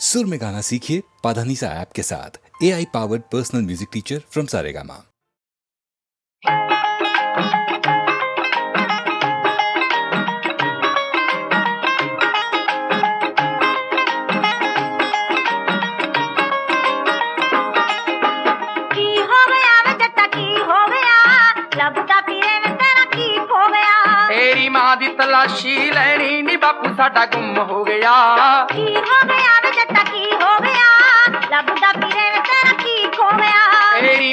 सुर में गाना सीखिए पाधानीसा ऐप के साथ। A I powered personal music teacher from Saregama तेरी तलाशी लैनी नी बापू साडा गुम हो गया। की हो गया?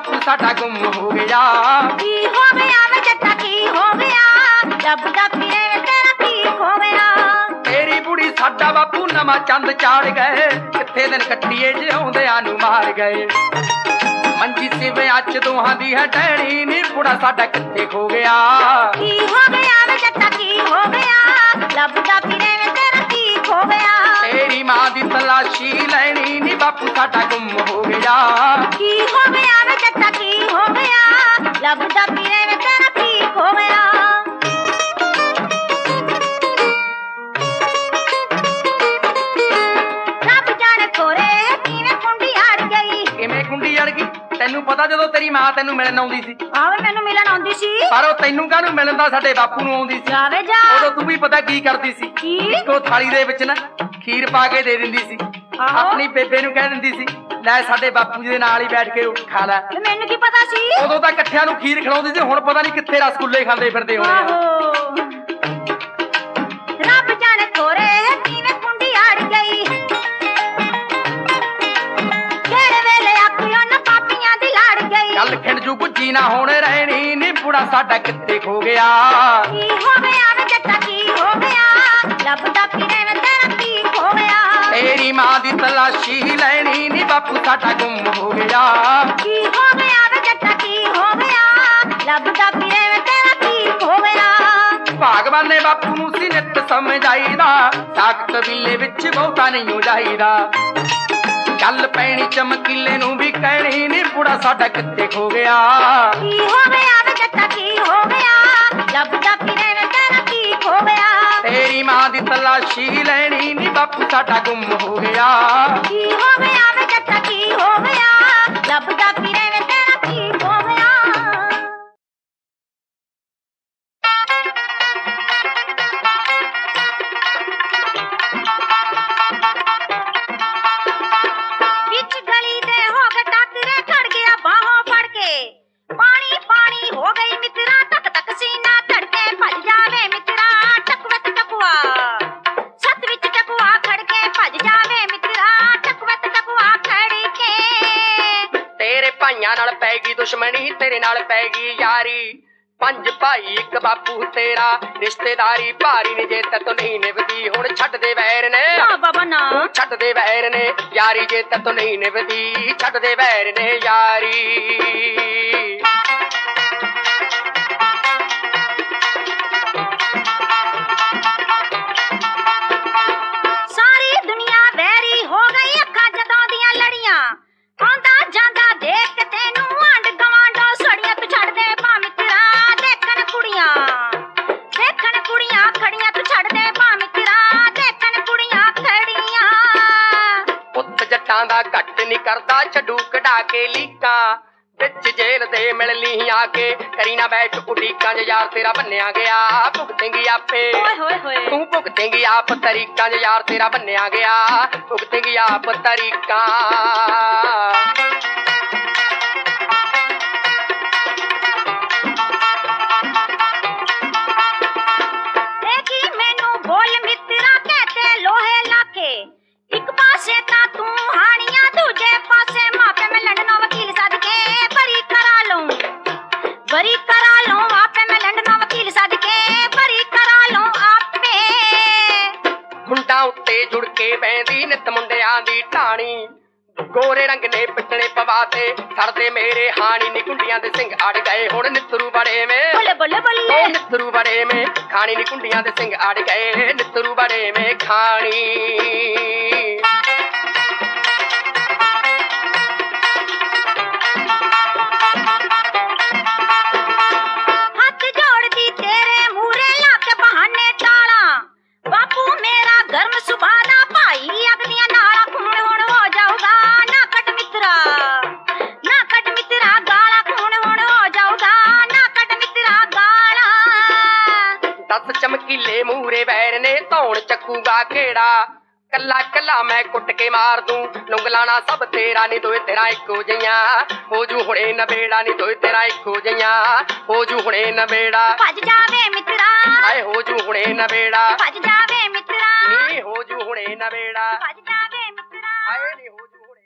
ਲੈਣੀ ਨੀ ਬਾਪੂ ਸਾਡਾ ਗੁੰਮ ਹੋ ਗਿਆ ਕੀ ਹੋ ਗਿਆ ਵੇ ਜੱਟਾ ਕੀ ਹੋ ਗਿਆ ਲੱਭਦਾ ਫਿਰੇ ਵੇ ਤੇਰਾ ਕੀ ਹੋ ਗਿਆ ਤੇਰੀ ਬੁੜੀ ਸਾਡਾ ਬਾਪੂ ਨਵਾਂ ਚੰਦ ਚਾੜ ਗਏ ਕਿੱਥੇ ਦਿਨ ਕੱਟੀਏ ਜਿਉਂਦਿਆਂ ਨੂੰ ਮਾਰ ਗਏ ਮੰਜੀ ਸਿਵੇ ਅੱਜ ਦੋਹਾਂ ਦੀ ਹੈ ਟਹਿਣੀ ਨੀ ਬੁੜਾ ਸਾਡਾ ਕਿੱਥੇ ਖੋ ਗਿਆ ਕੀ ਹੋ ਗਿਆ ਵੇ ਜੱਟਾ ਕੀ ਹੋ ਗਿਆ ਲੱਭਦਾ ਤੇਰੀ ਮਾਂ ਦੀ ਤਲਾਸ਼ੀ ਲੈਣੀ ਨੀ ਬਾਪੂ ਸਾਡਾ ਗੁੰਮ ਹੋ ਗਿਆ। ਕੀ ਹੋ ਗਿਆ ਵੇ ਜੱਟਾ ਕੀ ਹੋ ਗਿਆ? ਲੱਭਦਾ ਫਿਰੇ ਵੇ ਤੇਰਾ ਕੀ ਹੋ ਗਿਆ। ਰੱਬ ਜਾਣੇ ਕੋਰੇ ਕਿਵੇਂ ਕੁੰਡੀ ਅੜ ਗਈ। ਕਿਵੇਂ ਕੁੰਡੀ ਅੜ ਗਈ? ਤੈਨੂੰ ਪਤਾ ਜਦੋਂ ਤੇਰੀ ਮਾਂ ਤੈਨੂੰ ਮਿਲਣ ਆਉਂਦੀ ਸੀ। ਆਵੇ ਮੈਨੂੰ ਮਿਲਣ ਆਉਂਦੀ ਸੀ। ਪਰ ਉਹ ਤੈਨੂੰ ਕਾਹਨੂੰ ਮਿਲਣ ਦਾ ਸਾਡੇ ਬਾਪੂ ਨੂੰ ਆਉਂਦੀ ਸੀ? ਜਾਵੇ ਜਾ। ਉਦੋਂ ਤੂੰ ਵੀ ਪਤਾ ਕੀ ਕਰਦੀ ਸੀ? ਕੀ? ਇੱਕੋ ਥਾਲੀ ਦੇ ਵਿੱਚ ਨਾ ਖੀਰ ਪਾ ਕੇ ਦੇ ਦਿੰਦੀ ਸੀ। ਆਪਣੀ ਬੇਬੇ ਨੂੰ ਕਹਿ ਦਿੰਦੀ ਸੀ ਲੈ ਸਾਡੇ ਬਾਪੂ ਜੀ ਦੇ ਨਾਲ ਹੀ ਬੈਠ ਕੇ ਖਾ ਲੈ। ਮੈਨੂੰ ਕੀ ਪਤਾ ਸੀ? ਉਦੋਂ ਤਾਂ ਇਕੱਠਿਆਂ ਨੂੰ ਖੀਰ ਖਿਲਾਉਂਦੀ ਸੀ ਹੁਣ ਪਤਾ ਨਹੀਂ ਕਿੱਥੇ ਰਸਗੁੱਲੇ ਖਾਂਦੇ ਫਿਰਦੇ ਹੋਣੇ। ਆਹੋ। ਰੱਬ ਜਾਣੇ ਕੋਰੇ ਕਿਵੇਂ ਕੁੰਡੀ ਅੜ ਗਈ। ਕਿਹੜੇ ਵੇਲੇ ਆਖਿਓ ਨਾ ਪਾਪੀਆਂ ਦੀ ਲੜ ਗਈ। ਚੱਲ ਖਿੰਡ ਜੂ ਗੁੱਜੀ ਨਾ ਹੁਣ ਰਹਿਣੀ ਨੀ ਬੁੜਾ ਸਾਡਾ ਕਿੱਥੇ ਖੋ ਗਿਆ। ਕੀ ਹੋ ਗਿਆ ਵੇ ਜੱਟਾ ਕੀ ਹੋ ਗਿਆ? ਲੱਭਦਾ ਫਿਰੇ ਵੇ ਤੇਰੀ ਮਾਂ ਦੀ ਤਲਾਸ਼ੀ ਲੈਣੀ ਨੀ ਬਾਪੂ ਸਾਡਾ ਗੁੰਮ ਹੋ ਗਿਆ। ਕੀ ਹੋ ਗਿਆ ਵੇ ਜੱਟਾ ਕੀ ਹੋ ਗਿਆ? ਲੱਭਦਾ ਫਿਰੇ ਵੇ ਤੇਰਾ ਕੀ ਹੋ ਗਿਆ? ਭਾਗਵਾਨ ਨੇ ਬਾਪੂ ਨੂੰ ਸੀ ਨਿੱਤ ਸਮਝਾਈਦਾ ਸਾਕ ਕਬੀਲੇ ਵਿੱਚ ਬਹੁਤਾ ਨਹੀਂ ਹੋ ਜਾਈਦਾ ਚੱਲ ਪੈਣੀ ਚਮਕੀਲੇ ਨੂੰ ਵੀ ਕਹਿਣੀ ਨੀ ਬੁੜਾ ਸਾਡਾ ਕਿੱਥੇ ਖੋ ਗਿਆ। ਕੀ ਹੋ ਗਿਆ ਵੇ ਜੱਟਾ ਕੀ ਹੋ ਗਿਆ? ਲੱਭਦਾ ਫਿਰੇ हो गया तेरी माँ की तलाशी लेनी नी बापू साडा गुम हो गया की हो गया वे चाचा की हो गया लभदा फिरे ਦੁਸ਼ਮਣੀ ਤੇਰੇ ਨਾਲ ਪੈ ਗਈ ਯਾਰੀ ਪੰਜ ਭਾਈ ਇੱਕ ਬਾਪੂ ਤੇਰਾ ਰਿਸ਼ਤੇਦਾਰੀ ਭਾਰੀ ਨੇ ਜੇ ਤਤ ਨਹੀਂ ਨਿਭਦੀ ਹੁਣ ਛੱਡ ਦੇ ਵੈਰ ਨੇ ਨਾ ਬਾਬਾ ਨਾ ਤੂੰ ਛੱਡ ਦੇ ਵੈਰ ਨੇ ਯਾਰੀ ਜੇ ਤਤ ਨਹੀਂ ਨਿਭਦੀ ਛੱਡ ਦੇ ਵੈਰ ਨੇ ਯਾਰੀ ਛੱਡੂ ਕਢਾ ਕੇ ਲੀਕਾਂ ਵਿੱਚ ਜੇਲ੍ਹ ਦੇ ਮਿਲ ਲਈ ਆ ਕੇ ਕਰੀ ਨਾ ਬੈਠ ਉਡੀਕਾਂ ਜੇ ਯਾਰ ਤੇਰਾ ਬੰਨਿਆ ਗਿਆ ਭੁਗਤੇਂਗੀ ਆਪੇ ਓਏ ਹੋਏ ਹੋਏ ਤੂੰ ਭੁਗਤੇਂਗੀ ਆਪ ਤਰੀਕਾਂ ਜੇ ਯਾਰ ਤੇਰਾ ਬੰਨਿਆ ਗਿਆ ਭੁਗਤੇਂਗੀ ਆਪ ਤਰੀਕਾਂ ਕੇ ਬੈਂਦੀ ਨਿਤ ਮੁੰਡਿਆਂ ਦੀ ਢਾਣੀ ਗੋਰੇ ਰੰਗ ਨੇ ਪਿੱਟਣੇ ਪਵਾਤੇ ਸੜਦੇ ਮੇਰੇ ਹਾਣੀ ਨੀ ਕੁੰਡੀਆਂ ਦੇ ਸਿੰਘ ਅੜ ਗਏ ਹੁਣ ਨਿੱਤਰੂ ਬੜੇ ਮੇ ਬੱਲੇ ਬੱਲੇ ਓ ਬੱਲੇ ਨਿੱਤਰੂ ਬੜੇ ਮੇ ਖਾਣੀ ਨੀ ਕੁੰਡੀਆਂ ਦੇ ਸਿੰਘ ਅੜ ਗਏ ਨਿੱਤਰੂ ਬੜੇ ਮੇ ਖਾਣੀ ਧੌਣ ਚੱਕੂਗਾ ਕਿਹੜਾ ਕੱਲਾ ਕੱਲਾ ਮੈਂ ਕੁੱਟ ਕੇ ਮਾਰ ਦੂੰ ਨੁੰਗਲਾਣਾ ਸਭ ਤੇਰਾ ਨੀ ਦੋਏ ਤੇਰਾ ਇੱਕੋ ਜਈਆਂ ਹੋ ਜੂ ਹੁਣੇ ਨਵੇੜਾ ਨੀ ਦੋਏ ਤੇਰਾ ਇੱਕੋ ਜਈਆਂ ਹੋ ਜੂ ਹੁਣੇ ਨਵੇੜਾ ਭੱਜ ਜਾਵੇ ਮਿੱਤਰਾ ਆਏ ਹੋ ਜੂ ਹੁਣੇ ਨਵੇੜਾ ਭੱਜ ਜਾਵੇ ਮਿੱਤਰਾ ਨੀ ਹੋ ਜੂ ਹੁਣੇ ਨਵੇੜਾ ਭੱਜ ਜਾਵੇ ਮਿੱਤਰਾ ਆਏ ਨੀ ਹੋ ਜੂ ਹੁਣੇ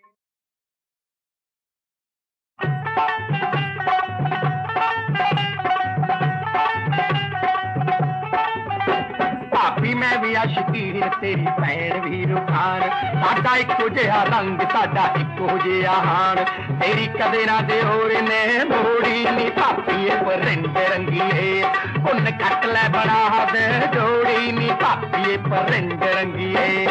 ਭਾਬੀ ਮੈਂ ਵੀ ਅਸ਼ਕੀਰ ਤੇਰੀ ਭੈਣ ਵੀ ਰੁਖਾਨ। ਸਾਡਾ ਇੱਕੋ ਜਿਹਾ ਰੰਗ, ਸਾਡਾ ਇੱਕੋ ਜਿਹਾ ਹਾਣ ਤੇਰੀ ਕਦੇ ਨਾ ਦੇ ਹੋਰ ਨੇ ਮੋੜੀ ਨੀ ਭਾਬੀਏ ਪਰਿੰਦ ਰੰਗੀਏ। ਉਹਨ ਕੱਟ ਲੈ ਬੜਾ ਹੱਦ, ਜੋੜੀ ਨੀ ਭਾਬੀਏ ਪਰਿੰਦ ਰੰਗੀਏ।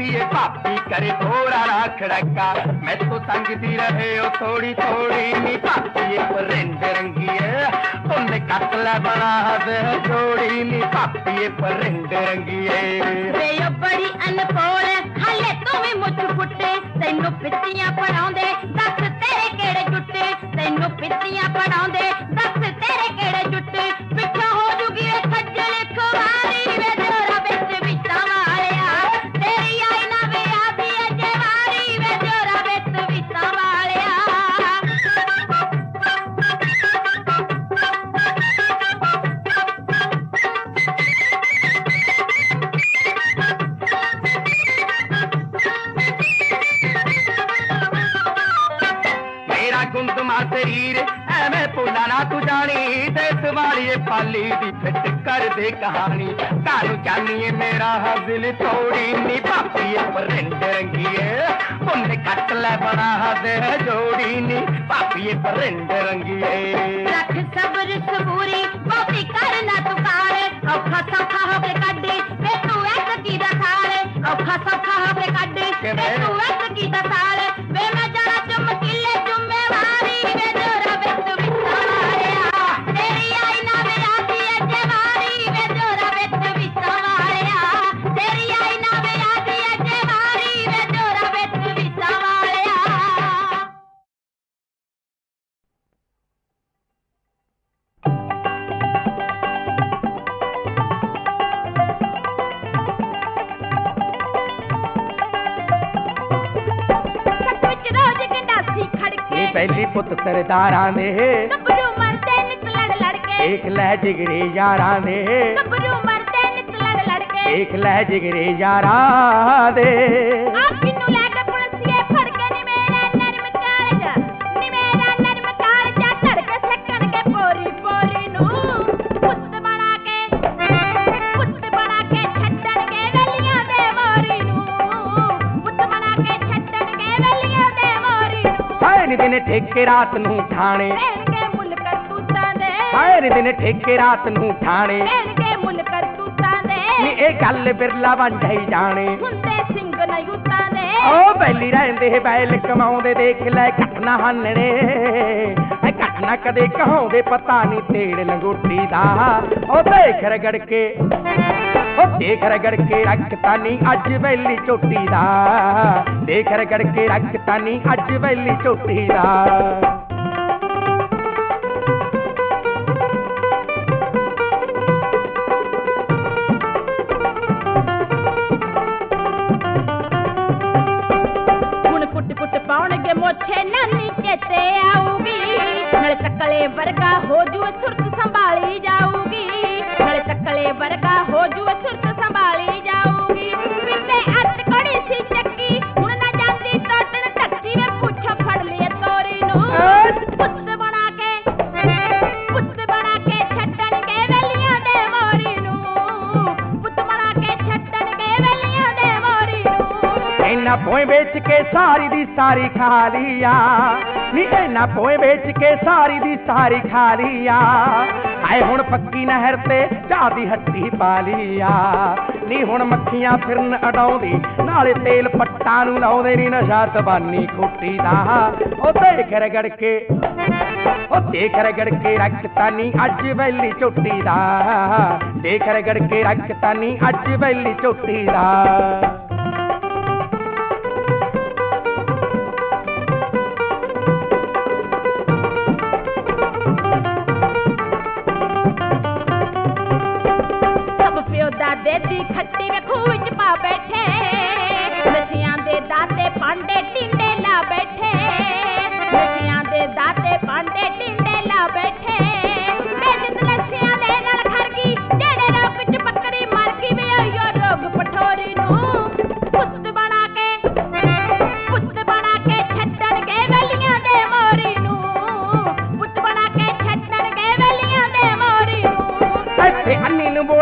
ਜਦੋਂ ਤੁਰਦੀ ਏ ਭਾਬੀ ਕਰੇ ਥੋੜਾ ਰਾਖੜਕਾ ਮੈਂ ਤੋਂ ਸੰਗਦੀ ਰਹੇ ਉਹ ਥੋੜੀ ਥੋੜੀ ਨੀ ਭਾਬੀ ਏ ਪਰਿੰਦ ਰੰਗੀਏ ਉਹਨੇ ਕੱਟ ਲੈ ਬਣਾ ਹੱਦ ਜੋੜੀ ਨੀ ਭਾਬੀ ਏ ਪਰਿੰਦ ਰੰਗੀਏ ਵੇ ਉਹ ਬੜੀ ਅਨਪੋਲ ਹਾਲੇ ਤੂੰ ਵੀ ਮੁੱਛ ਫੁੱਟੇ ਤੈਨੂੰ ਪਿੱਤੀਆਂ ਪੜਾਉਂਦੇ ਦੱਸ ਤੇਰੇ ਕਿਹੜੇ ਜੁੱਟੇ ਤੈਨੂੰ ਪਿੱਤੀਆਂ ਪੜਾਉਂਦੇ साड़िए पाली दी फिट कर दे कहानी। तारू जानिए मेरा हाजिल थोड़ी नी पापिए। परिंड रंगिए, उन्हें कट ले बना हदे जोड़ी नी। पापी परिंड रंगिए। रख सबूरी बातें करना तू औखा सौखा होके कट ਸਰਦਾਰਾਂ ਦੇ ਗੱਭਰੂ ਮਰਦੇ ਨਿਤ ਲੜ ਲੜ ਕੇ ਦੇਖ ਲੈ ਜਿਗਰੇ ਯਾਰਾਂ ਦੇ ਗੱਭਰੂ ਮਰਦੇ ਨਿਤ ਲੜ ਲੜ ਕੇ ਦੇਖ ਲੈ ਜਿਗਰੇ ਯਾਰਾਂ ਦੇ। ਆਖੀ ਨੂੰ ਨੂੰ ਹਾਏ ਨੀ ਦਿਨ ਠੇਕੇ ਰਾਤ ਨੂੰ ਠਾਣੇ ਭੈਣ ਕੇ ਮੁੱਲ ਕਰਤੂਤਾਂ ਦੇ ਹਾਏ ਨੀ ਦਿਨ ਠੇਕੇ ਰਾਤ ਨੂੰ ਠਾਣੇ ਭੈਣ ਕੇ ਮੁੱਲ ਕਰਤੂਤਾਂ ਨੀ ਦੇ ਇਹ ਗੱਲ ਬਿਰਲਾ ਵਾਂਝਾਈ ਜਾਣੇ ਹੁੰਦੇ ਸਿੰਘ ਨਹੀਂ ਉਤਾਂ ਦੇ ਓ ਬੈਲੀ ਰਹਿੰਦੇ ਬੈਲ ਕਮਾਉਂਦੇ ਦੇਖ ਲੈ ਘਟ ਨਾ ਹਾਨਣੇ ਐ ਘਟ ਨਾ ਕਦੇ ਕਹਾਉਂਦੇ ਪਤਾ ਨਹੀਂ ਤੇੜ ਲੰਗੋਟੀ ਦਾ ਓ ਦੇਖ ਰਗੜ ਕੇ देखर देख रखता के अज वैली चोटी का देखर के रखतानी अजवैली अज वैली चोटी का आऊगी वर्गा हो जू सुरत संभाली जाऊगी चकले तकले वर्गा ਜੂ ਸੁਰਤ ਸੰਭਾਲੀ ਜਾਊਗੀ। ਪਿੱਤੇ ਅੱਤ ਕੜੀ ਸੀ ਚੱਕੀ, ਹੁਣ ਨਾ ਜਾਂਦੀ ਟੋਟਣ ਟੱਕੀ ਵੇ ਪੁੱਛ ਫੜ ਲਿਆ ਤੋਰੀ ਨੂੰ। ਪੁੱਤ ਬਣਾ ਕੇ, ਪੁੱਤ ਬਣਾ ਕੇ ਛੱਡਣਗੇ ਵੇਲੀਆਂ ਦੇ ਮੋਰੀ ਨੂੰ। ਪੁੱਤ ਬਣਾ ਕੇ ਛੱਡਣਗੇ ਵੇਲੀਆਂ ਦੇ ਮੋਰੀ ਨੂੰ। ਇਹਨਾਂ ਪੋਏ ਵੇਚ ਕੇ ਸਾਰੀ ਦੀ ਸਾਰੀ ਖਾ ਲਿਆ ਨੀ ਇਹਨਾਂ ਪੋਏ ਵੇਚ ਕੇ ਸਾਰੀ ਦੀ ਸਾਰੀ ਖਾ ਲਿਆ ਆਏ ਹੁਣ ਪੱਕੀ ਨਹਿਰ ਤੇ ਚਾਹ ਦੀ ਹੱਟੀ ਪਾ ਲਿਆ। ਨੀ ਹੁਣ ਮੱਖੀਆਂ ਫਿਰਨ ਅਡਾਉਂਦੀ, ਨਾਲੇ ਤੇਲ ਪੱਟਾਂ ਨੂੰ ਲਾਉਂਦੇ ਨੀ ਨਸ਼ਾ ਤਬਾਨੀ ਖੋਟੀ ਦਾ। ਉਹ ਦੇਖ ਰਗੜ ਕੇ ਉਹ ਦੇਖ ਰਗੜ ਕੇ ਰੱਖਤਾ ਨੀ ਅੱਜ ਵੈਲੀ ਝੋਟੀ ਦਾ। ਦੇਖ ਰਗੜ ਕੇ ਰੱਖਤਾ ਨੀ ਅੱਜ ਵੈਲੀ ਝੋਟੀ ਦਾ।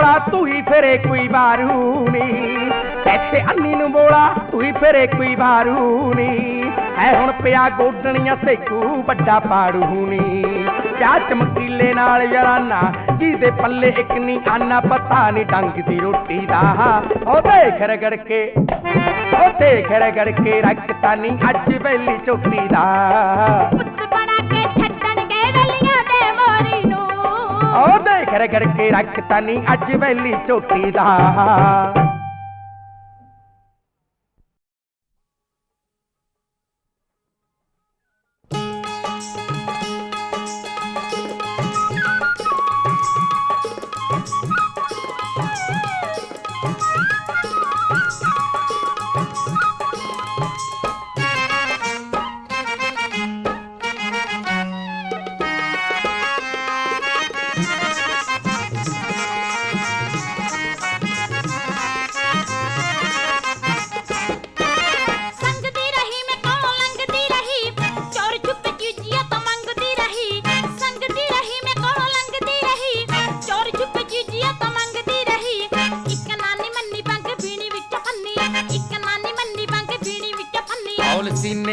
ਅੰਨੀ ਨੂੰ ਬੋਲਾ ਤੂੰ ਹੀ ਫਿਰੇ ਕੋਈ ਬਾਰੂ ਨੀ। ਇੱਥੇ ਅੰਨੀ ਨੂੰ ਬੋਲਾ ਤੂੰ ਹੀ ਫਿਰੇ ਕੋਈ ਬਾਰੂ ਨੀ। ਐ ਹੁਣ ਪਿਆ ਗੋਡਣੀਆਂ ਸੇਕੂ ਵੱਡਾ ਪਾੜੂ ਨੀ। ਕਿਆ ਚਮਕੀਲੇ ਨਾਲ ਯਾਰਾਨਾ ਜਿਹਦੇ ਪੱਲੇ ਇੱਕ ਨਹੀਂ ਆਨਾ ਪਤਾ ਨਹੀਂ ਡੰਗ ਦੀ ਰੋਟੀ ਦਾ। ਉਹ ਦੇਖ ਰਗੜ ਕੇ ਉਹ ਦੇਖ ਰਗੜ ਕੇ ਰੱਖਤਾ ਨਹੀਂ ਅੱਜ ਵੇਲੀ ਝੋਟੀ ਦਾ। ਪੁੱਤ ਬਣਾ ਕੇ ਛੱਡਣਗੇ ਵਲੀਆਂ ਦੇ ਮੋਰੀ ਨੂੰ। கரகருக்கு ரக்கு தனி அச்சு வெள்ளி சொட்டிதா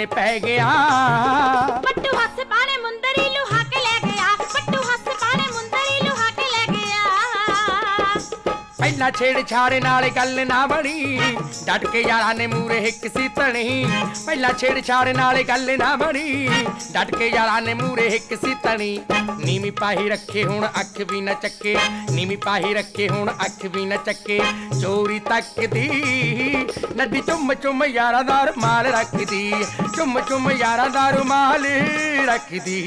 ਪੈ ਗਿਆ। ਪਹਿਲਾਂ ਛੇੜ ਛਾੜੇ ਨਾਲ ਗੱਲ ਨਾ ਬਣੀ। ਡਟ ਕੇ ਯਾਰਾਂ ਨੇ ਮੂਰੇ ਹਿੱਕ ਸੀ ਤਣੀ ਪਹਿਲਾਂ ਛੇੜ ਛਾੜੇ ਨਾਲ ਗੱਲ ਨਾ ਬਣੀ। ਡਟ ਕੇ ਯਾਰਾਂ ਨੇ ਮੂਰੇ ਹਿੱਕ ਸੀ ਤਣੀ ਨੀਵੀਂ ਪਾਹੀ ਰੱਖੇ ਹੁਣ ਅੱਖ ਵੀ ਨਾ ਚੱਕੇ। ਨੀਵੀਂ ਪਾਹੀ ਰੱਖੇ ਹੁਣ ਅੱਖ ਵੀ ਨਾ ਚੱਕੇ। ਚੋਰੀ ਤੱਕਦੀ, ਨਦੀ ਚੁੰਮ ਚੁੰਮ ਯਾਰਾਂ ਦਾ ਰੁਮਾਲ ਰੱਖਦੀ। ਚੁੰਮ ਚੁੰਮ ਯਾਰਾਂ ਦਾ ਰੁਮਾਲ ਰੱਖਦੀ।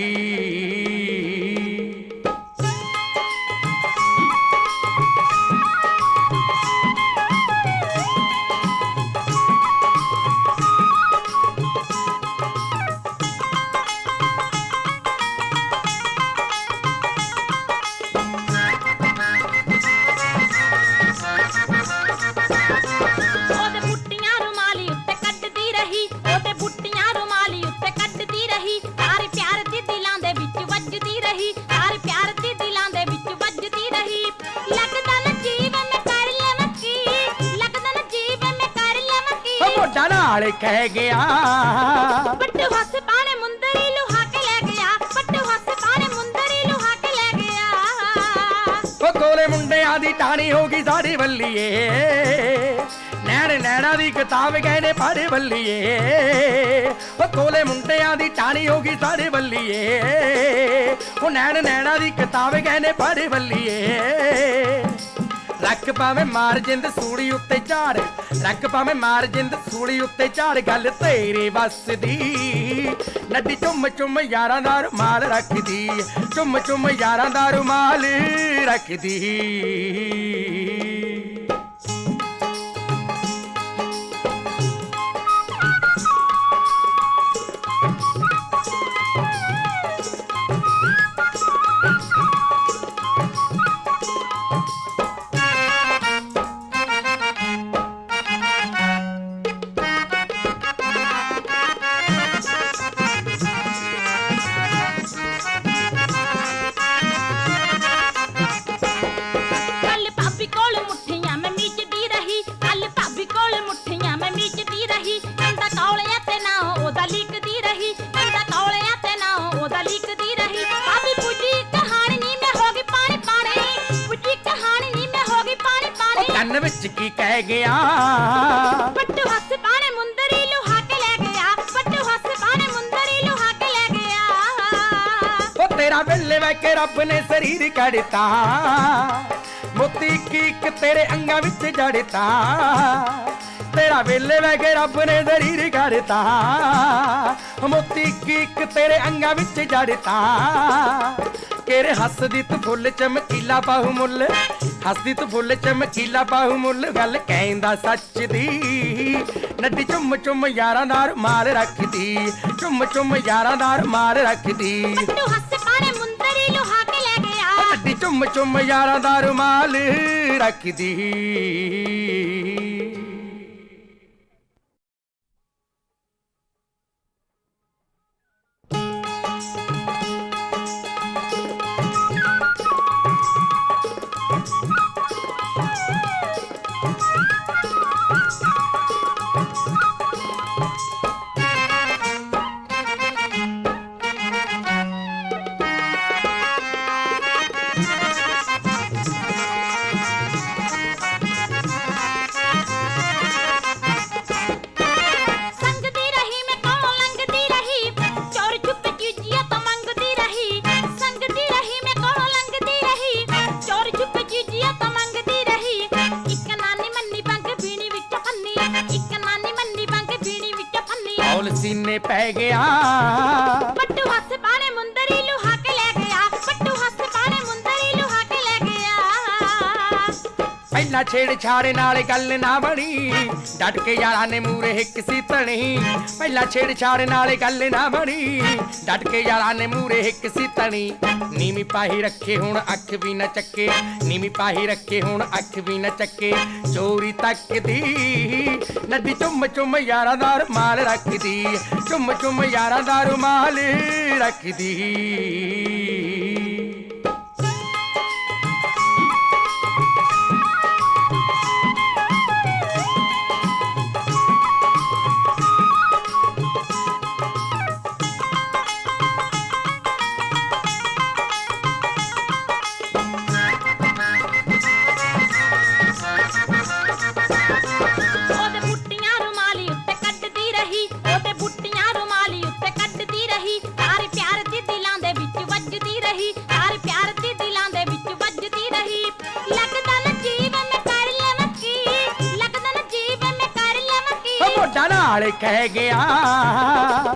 ਮੋਢਾ ਨਾਲ ਕਹਿ ਗਿਆ। ਪੱਟੂ ਹੱਸ ਪਾਣੇ ਮੁੰਦਰੀ ਲੁਹਾ ਕੇ ਲੈ ਗਿਆ। ਪੱਟੂ ਹੱਸ ਪਾਣੇ ਮੁੰਦਰੀ ਲੁਹਾ ਕੇ ਲੈ ਗਿਆ। ਉਹ ਕੋਲੇ ਮੁੰਡਿਆਂ ਦੀ ਟਾਣੀ ਹੋ ਗਈ ਸਾਡੀ ਵੱਲੀਏ ਨੈਣ ਨੈਣਾ ਦੀ ਕਿਤਾਬ ਕਹਿੰਦੇ ਪੜ੍ਹ ਵੱਲੀਏ ਉਹ ਕੋਲੇ ਮੁੰਡਿਆਂ ਦੀ ਟਾਣੀ ਹੋ ਗਈ ਸਾਡੇ ਵੱਲੀਏ ਉਹ ਨੈਣ ਨੈਣਾ ਦੀ ਕਿਤਾਬ ਕਹਿੰਦੇ ਪੜ੍ਹ ਵੱਲੀਏ ਰੱਖ ਪਾਵੇਂ ਮਾਰ ਜਿੰਦ ਸੂਲੀ ਉੱਤੇ ਝਾੜ, ਰੱਖ ਪਾਵੇਂ ਮਾਰ ਜਿੰਦ ਸੂਲੀ ਉੱਤੇ ਝਾੜ, ਗੱਲ ਤੇਰੇ ਵੱਸ ਦੀ। ਨੱਡੀ ਚੁੰਮ ਚੁੰਮ ਯਾਰਾਂ ਦਾ ਰੁਮਾਲ ਰੱਖਦੀ, ਚੁੰਮ ਚੁੰਮ ਯਾਰਾਂ ਦਾ ਰੁਮਾਲ ਰੱਖਦੀ। नच की कह गया। पट्टू तेरा बिल्ले वे के रब ने शरीर कड़ता मोती कीक तेरे अंगा विच जड़ता। तेरा बेले वे के रब ने शरीर कड़ता मोती कीक तेरे अंगा विच जड़ता। केरे हस दी तू फुल चमकीला बाहु मुल। ਹੱਸਦੀ ਤੂੰ ਫੁੱਲ ਚਮਕੀਲਾ ਬਾਹੂ ਮੁੱਲ ਗੱਲ ਕਹਿੰਦਾ ਸੱਚ ਦੀ। ਨੱਡੀ ਚੁੰਮ ਚੁੰਮ ਯਾਰਾਂ ਦਾ ਰੁਮਾਲ ਰੱਖਦੀ ਚੁੰਮ ਚੁੰਮ ਯਾਰਾਂ ਦਾ ਰੁਮਾਲ ਰੱਖਦੀ। ਪੱਟੂ ਹੱਸ ਪਾਣੇ ਮੁੰਦਰੀ ਲੁਹਾ ਕੇ ਲੈ ਗਿਆ ਨੱਡੀ ਚੁੰਮ ਚੁੰਮ ਯਾਰਾਂ ਦਾ ਰੁਮਾਲ ਰੱਖਦੀ। ਪਹਿਲਾਂ ਨਾਲ ਗੱਲ ਨਾ ਬਣੀ। ਡਟ ਕੇ ਯਾਰਾਂ ਨੇ ਮੂਰੇ ਹਿੱਕ ਸੀ ਤਣੀ ਪਹਿਲਾਂ ਛੇੜ ਨਾਲ ਗੱਲ ਨਾ ਬਣੀ। ਡਟ ਕੇ ਯਾਰਾਂ ਨੇ ਮੂਰੇ ਹਿੱਕ ਸੀ ਤਣੀ ਨੀਵੀਂ ਪਾਹੀ ਰੱਖੇ ਹੁਣ ਅੱਖ ਵੀ ਨਾ ਚੱਕੇ। ਨੀਵੀਂ ਪਾਹੀ ਰੱਖੇ ਹੁਣ ਅੱਖ ਵੀ ਨਾ ਚੱਕੇ। ਚੋਰੀ ਤੱਕਦੀ, ਨਦੀ ਚੁੰਮ ਚੁੰਮ ਯਾਰਾਂ ਦਾ ਰੁਮਾਲ ਰੱਖਦੀ। ਚੁੰਮ ਚੁੰਮ ਯਾਰਾਂ ਦਾ ਰੁਮਾਲ ਰੱਖਦੀ। ਕਹਿ ਗਿਆ।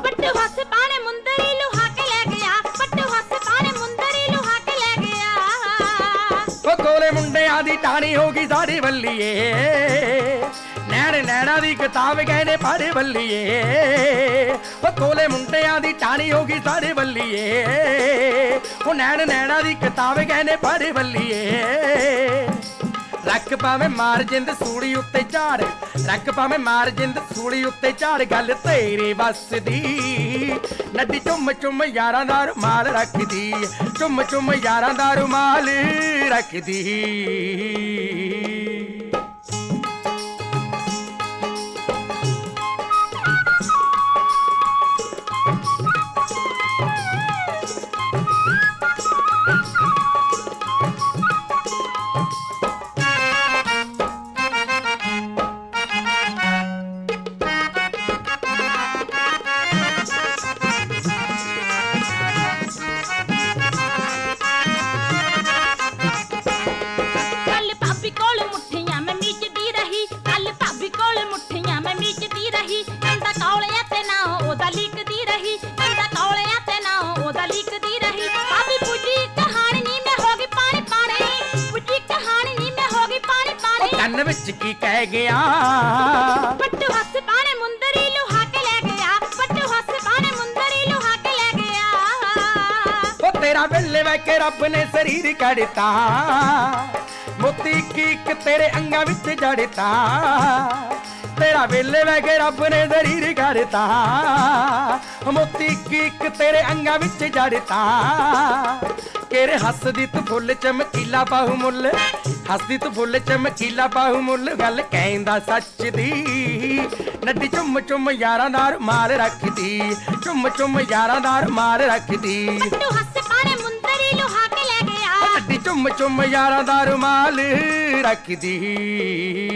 ਪੱਟੂ ਹੱਸ ਪਾਣੇ ਮੁੰਦਰੀ ਲੁਹਾ ਕੇ ਲੈ ਗਿਆ। ਪੱਟੂ ਹੱਸ ਪਾਣੇ ਮੁੰਦਰੀ ਲੁਹਾ ਕੇ ਲੈ ਗਿਆ। ਉਹ ਕੋਲੇ ਮੁੰਡਿਆਂ ਦੀ ਟਾਣੀ ਹੋ ਗਈ ਸਾਡੀ ਵੱਲੀਏ ਨੈਣ ਨੈਣਾ ਦੀ ਕਿਤਾਬ ਕਹਿੰਦੇ ਪੜ੍ਹ ਵੱਲੀਏ ਉਹ ਕੋਲੇ ਮੁੰਡਿਆਂ ਦੀ ਟਾਣੀ ਹੋ ਗਈ ਸਾਡੇ ਵੱਲੀਏ ਉਹ ਨੈਣ ਨੈਣਾ ਦੀ ਕਿਤਾਬ ਕਹਿੰਦੇ ਪੜ੍ਹ ਵੱਲੀਏ ਰੱਖ ਪਾਵੇਂ ਮਾਰ ਜਿੰਦ ਸੂਲੀ ਉੱਤੇ ਝਾੜ, ਰੱਖ ਪਾਵੇਂ ਮਾਰ ਜਿੰਦ ਸੂਲੀ ਉੱਤੇ ਝਾੜ, ਗੱਲ ਤੇਰੇ ਵੱਸ ਦੀ। ਨੱਡੀ ਚੁੰਮ ਚੁੰਮ ਯਾਰਾਂ ਦਾ ਰੁਮਾਲ ਰੱਖਦੀ, ਚੁੰਮ ਚੁੰਮ ਯਾਰਾਂ ਦਾ ਰੁਮਾਲ ਰੱਖਦੀ। ਤੇਰਾ ਵੇਲੇ ਵੈ ਕੇ ਰੱਬ ਨੇ ਸਰੀਰ ਕੱਢਤਾ ਮੋਤੀ ਕੀ ਇੱਕ ਤੇਰੇ ਅੰਗਾਂ ਵਿੱਚ ਜੜਤਾ ਤੇਰਾ ਵੇਲੇ ਵੈ ਕੇ ਰੱਬ ਨੇ ਸਰੀਰ ਕੱਢਤਾ ਮੋਤੀ ਕੀ ਇੱਕ ਤੇਰੇ ਅੰਗਾਂ ਵਿੱਚ ਜੜਤਾ ਕਿਹੜੇ ਹੱਸਦੀ ਤੂੰ ਫੁੱਲ ਚਮਕੀਲਾ ਬਾਹੂ ਮੁੱਲ ਹੱਸਦੀ ਤੂੰ ਫੁੱਲ ਚਮਕੀਲਾ ਬਾਹੂ ਮੁੱਲ ਗੱਲ ਕਹਿੰਦਾ ਸੱਚ ਦੀ ਨੱਡੀ ਚੁੰਮ ਚੁੰਮ ਯਾਰਾਂ ਦਾ ਰੁਮਾਲ ਰੱਖਦੀ ਚੁੰਮ ਚੁੰਮ ਯਾਰਾਂ ਦਾ ਰੁਮਾਲ ਰੱਖਦੀ ਪੱਟੂ ਹੱਸ ਪਾਣੇ ਚੁੰਮ ਚੁੰਮ ਯਾਰਾਂ ਦਾ ਰੁਮਾਲ ਰੱਖਦੀ।